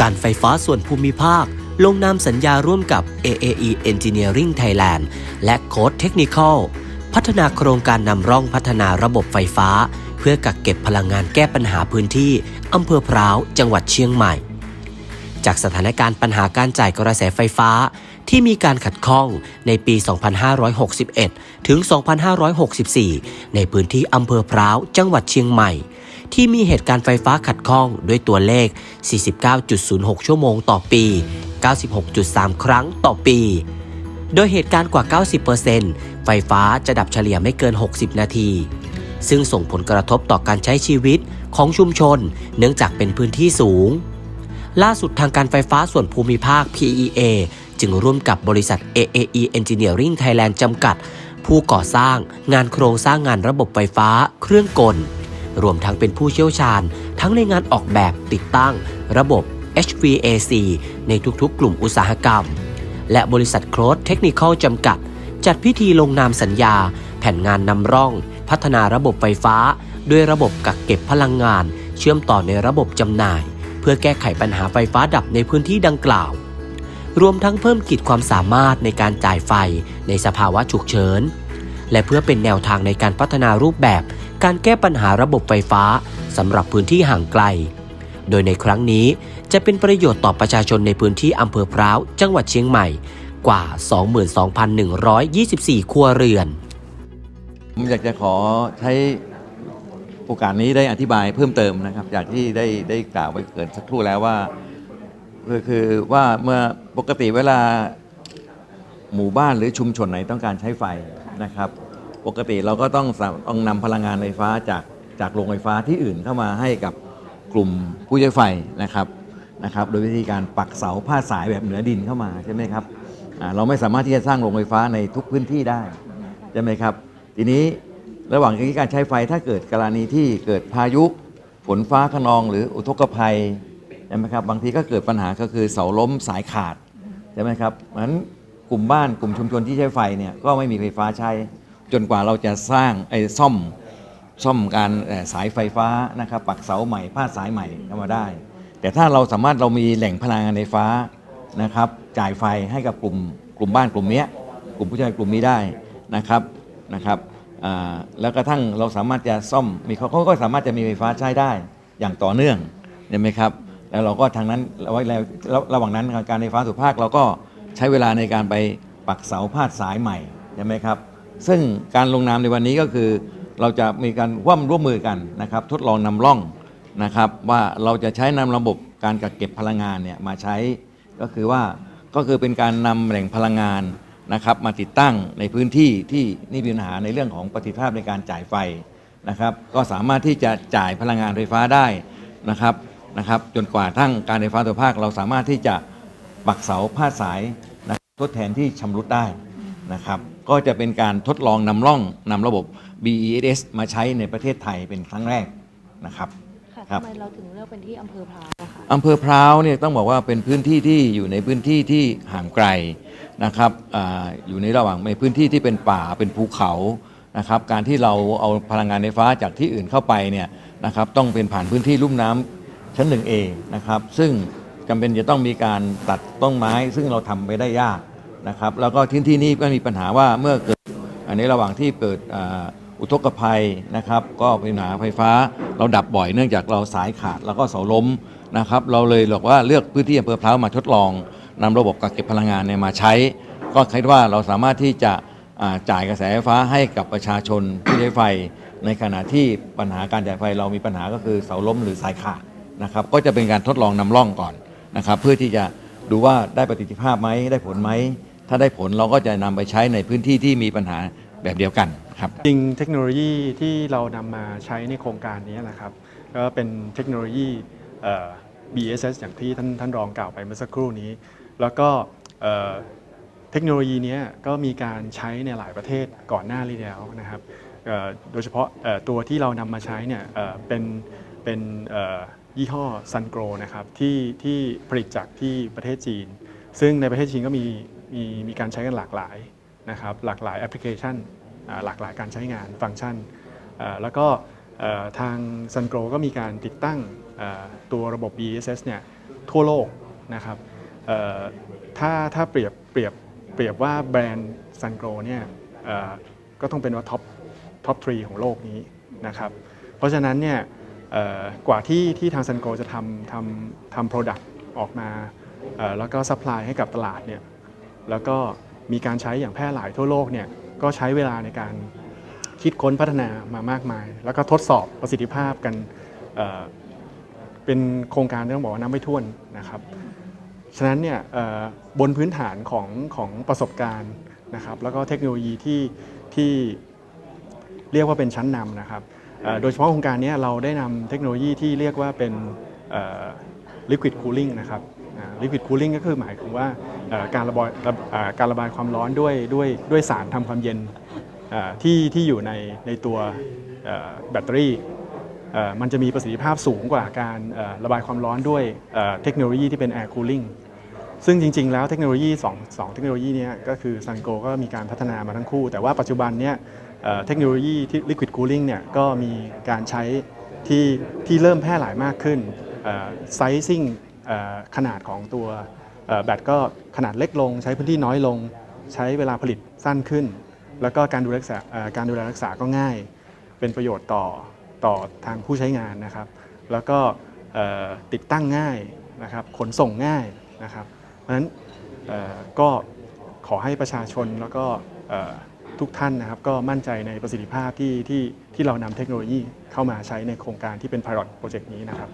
การไฟฟ้าส่วนภูมิภาค ลงนามสัญญาร่วมกับ AAE Engineering Thailand และ Code Technical พัฒนาโครงการนำร่องพัฒนาระบบไฟฟ้า เพื่อกักเก็บพลังงานแก้ปัญหาพื้นที่อำเภอพร้าว จังหวัดเชียงใหม่ จากสถานการณ์ปัญหาการจ่ายกระแสไฟฟ้าที่มีการขัดข้องในปี 2561 ถึง 2564 ในพื้นที่อำเภอพร้าว จังหวัดเชียงใหม่ ที่มีเหตุการณ์ไฟฟ้าขัดข้องด้วยตัวเลข 49.06 ชั่วโมงต่อปี 96.3 ครั้งต่อปี โดยเหตุการณ์กว่า 90%ไฟฟ้าจะดับเฉลี่ยไม่เกิน 60 นาที ซึ่งส่งผลกระทบต่อการใช้ชีวิตของชุมชน เนื่องจากเป็นพื้นที่สูง ล่าสุดทางการไฟฟ้าส่วนภูมิภาค PEA จึงร่วมกับบริษัท AAE Engineering Thailand จำกัด ผู้ก่อสร้างงานโครงสร้างงานระบบไฟฟ้า เครื่องกล รวมทั้งเป็นผู้เชี่ยวชาญ ทั้งในงานออกแบบติดตั้ง ระบบ HVAC ในทุกๆ กลุ่มอุตสาหกรรม และบริษัทโครดเทคนิคอลจำกัด จัดพิธีลงนามสัญญา แผนงานนำร่อง พัฒนาระบบไฟฟ้า ด้วยระบบกักเก็บพลังงาน เชื่อมต่อในระบบจำหน่าย เพื่อแก้ไขปัญหาไฟฟ้าดับในพื้นที่ดังกล่าว รวมทั้งเพิ่มขีดความสามารถในการจ่ายไฟในสภาวะฉุกเฉินและเพื่อเป็นแนวทางในการพัฒนารูปแบบ การแก้ปัญหาระบบไฟฟ้าสำหรับพื้นที่ห่างไกล โดยในครั้งนี้จะเป็นประโยชน์ต่อประชาชนในพื้นที่อำเภอพร้าว จังหวัดเชียงใหม่กว่า 22,124 ครัวเรือน ผมอยากจะขอใช้โอกาสนี้ได้อธิบายเพิ่มเติมนะครับ จากที่ได้ได้กล่าวไปเกินสักครู่แล้วว่าคือคือว่าเมื่อปกติเวลาหมู่บ้านหรือชุมชนไหนต้องการใช้ไฟนะครับ ปกติเราก็ต้องต้องนำพลังงานไฟฟ้าจากจากโรงไฟฟ้าที่อื่นเข้ามาให้กับกลุ่มผู้ใช้ไฟนะครับนะครับ โดยวิธีการปักเสาผ้าสายแบบเหนือดินเข้ามาใช่ไหมครับเราไม่สามารถที่จะสร้างโรงไฟฟ้าในทุกพื้นที่ได้ใช่ไหมครับ ทีนี้ระหว่างที่การใช้ไฟถ้าเกิดกรณีที่เกิดพายุฝนฟ้าขนอง หรืออุทกภัยใช่ไหมครับบางทีก็เกิดปัญหาก็คือเสาล้มสายขาดใช่ไหมครับเพราะฉะนั้นกลุ่มบ้านกลุ่มชุมชนที่ใช้ไฟเนี่ยก็ไม่มีไฟฟ้าใช้ จนกว่าเราจะสร้างไอ้ซ่อมซ่อมการสายไฟฟ้านะครับปักเสาใหม่พาสายใหม่เข้ามาได้ แต่ถ้าเราสามารถเรามีแหล่งพลังงานไฟฟ้านะครับ จ่ายไฟให้กับกลุ่มกลุ่มบ้านกลุ่มเนี้ยกลุ่มผู้ใช้กลุ่มนี้ได้นะครับนะครับแล้วกระทั่งเราสามารถจะซ่อมมีเขาเขาก็สามารถจะมีไฟฟ้าใช้ได้อย่างต่อเนื่องเห็นไหมครับ แล้วเราก็ทางนั้นระหว่าแล้วระหว่างนั้นการไฟฟ้าส่ภาคเราก็ใช้เวลาในการไปปักเสาพาดสายใหม่ใช่ไหมครับ ซึ่งการลงนามในวันนี้ก็คือ เราจะมีการร่วมร่วมมือกันนะครับทดลองนำร่องนะครับ ว่าเราจะใช้นำระบบการกักเก็บพลังงานเนี่ยมาใช้ก็คือว่าก็คือเป็นการนำแหล่งพลังงานนะครับ มาติดตั้งในพื้นที่ที่นี่มีปัญหาในเรื่องของประสิทธิภาพในการจ่ายไฟนะครับ ก็สามารถที่จะจ่ายพลังงานไฟฟ้าได้นะครับนะครับจนกว่าทั้งการไฟฟ้าส่วนภาค เราสามารถที่จะปักเสาพาสายนะทดแทนที่ชำรุดได้นะครับ ก็จะเป็นการทดลองนำร่องนำระบบ BES มาใช้ในประเทศไทยเป็นครั้งแรกนะครับ ค่ะครับ ทำไมเราถึงเลือกเป็นที่อำเภอพร้าวอะคะอำเภอพร้าวเนี่ยต้องบอกว่าเป็นพื้นที่ที่อยู่ในพื้นที่ที่ห่างไกลนะครับอาอยู่ในระหว่างในพื้นที่ที่เป็นป่าเป็นภูเขานะครับการที่เราเอาพลังงานไฟฟ้าจากที่อื่นเข้าไปเนี่ยนะครับต้องเป็นผ่านพื้นที่ลุ่มน้ำชั้นหนึ่งเองนะครับซึ่งจำเป็นจะต้องมีการตัดต้นไม้ ซึ่งเราทำไปได้ยาก นะครับแล้วก็ที่ที่นี่ก็มีปัญหาว่าเมื่อเกิดอันนี้ระหว่างที่เกิดอุทกภัยนะครับก็ปัญหาไฟฟ้าเราดับบ่อยเนื่องจากเราสายขาดแล้วก็เสาล้มนะครับเราเลยบอกว่าเลือกพื้นที่อำเภอพร้าวมาทดลองนำระบบกักเก็บพลังงานเนี่ยมาใช้ ก็คิดว่าเราสามารถที่จะจ่ายกระแสไฟฟ้าให้กับประชาชนผู้ใช้ไฟ ในขณะที่ปัญหาการจ่ายไฟเรามีปัญหาก็คือเสาล้มหรือสายขาดนะครับก็จะเป็นการทดลองนำร่องก่อนนะครับเพื่อที่จะดูว่าได้ประสิทธิภาพไหมได้ผลไหม ถ้าได้ผลเราก็จะนำไปใช้ในพื้นที่ที่มีปัญหาแบบเดียวกันครับจริงเทคโนโลยีที่เรานำมาใช้ในโครงการนี้นะครับก็เป็นเทคโนโลยีเอ่อ BSS อย่างที่ท่านท่านรองกล่าวไปเมื่อสักครู่นี้ แล้วก็เอ่อเทคโนโลยีนี้ก็มีการใช้ในหลายประเทศก่อนหน้านี้แล้วนะครับเอ่อโดยเฉพาะเอ่อตัวที่เรานำมาใช้เนี่ยเอ่อเป็นเป็นเอ่อยี่ห้อ Sungrow นะครับที่ที่ผลิตจากที่ประเทศจีน ซึ่งในประเทศจีนก็มี มีมีการใช้กันหลากหลายนะครับหลากหลายแอปพลิเคชันหลากหลายการใช้งานฟังก์ชัน แล้วก็ทาง Sun g r o ก็มีการติดตั้งตัวระบบ BSS เนี่ยทั่วโลกนะครับถ้าถ้าเปรียบเปรียบเปรียบว่าแบรนด์ซันโกเนี่ยก็ต้องเป็นว่าท็อปท็อปทรีของโลกนี้นะครับเพราะฉะนั้นเนี่ยกว่าที่ที่ทางซันโกจะทำทำทำโปรดักต์ออกมาแล้วก็ซัพพลายให้กับตลาดเนี่ย แล้วก็มีการใช้อย่างแพร่หลายทั่วโลกเนี่ยก็ใช้เวลาในการคิดค้นพัฒนามามากมาย แล้วก็ทดสอบประสิทธิภาพกันเเป็นโครงการที่ต้องบอกว่านับไม่ถ้วนนะครับฉะนั้นเนี่ยบนพื้นฐานของของประสบการณ์นะครับ แล้วก็เทคโนโลยีที่ที่เรียกว่าเป็นชั้นนำนะครับโดยเฉพาะโครงการนี้เราได้นำเทคโนโลยีที่เรียกว่าเป็น liquid cooling นะครับ liquid cooling ก็คือหมายถึงว่า การระบายการระบายความร้อนด้วยด้วยด้วยสารทำความเย็นที่ที่อยู่ในในตัวแบตเตอรี่มันจะมีประสิทธิภาพสูงกว่าการระบายความร้อนด้วยเทคโนโลยีที่เป็น air cooling ซึ่งจริง ๆ แล้วเทคโนโลยี2งเทคโนโลยีนี้ก็คือซันโกก็มีการพัฒนามาทั้งคู่ แต่ว่าปัจจุบันเนี้ยเทคโนโลยีที่ liquid cooling เนี่ยก็มีการใช้ที่ที่เริ่มแพร่หลายมากขึ้นไซซิ่งขนาดของตัว แบตก็ขนาดเล็กลง ใช้พื้นที่น้อยลง ใช้เวลาผลิตสั้นขึ้น แล้วก็การดูแลรักษาการดูแลรักษาก็ง่าย เป็นประโยชน์ต่อต่อทางผู้ใช้งานนะครับ แล้วก็ติดตั้งง่ายนะครับขนส่งง่ายนะครับ เพราะฉะนั้นก็ขอให้ประชาชนแล้วก็ทุกท่านนะครับก็มั่นใจในประสิทธิภาพที่ที่ที่เรานำเทคโนโลยีเข้ามาใช้ในโครงการที่เป็น Pilot Project นี้นะครับ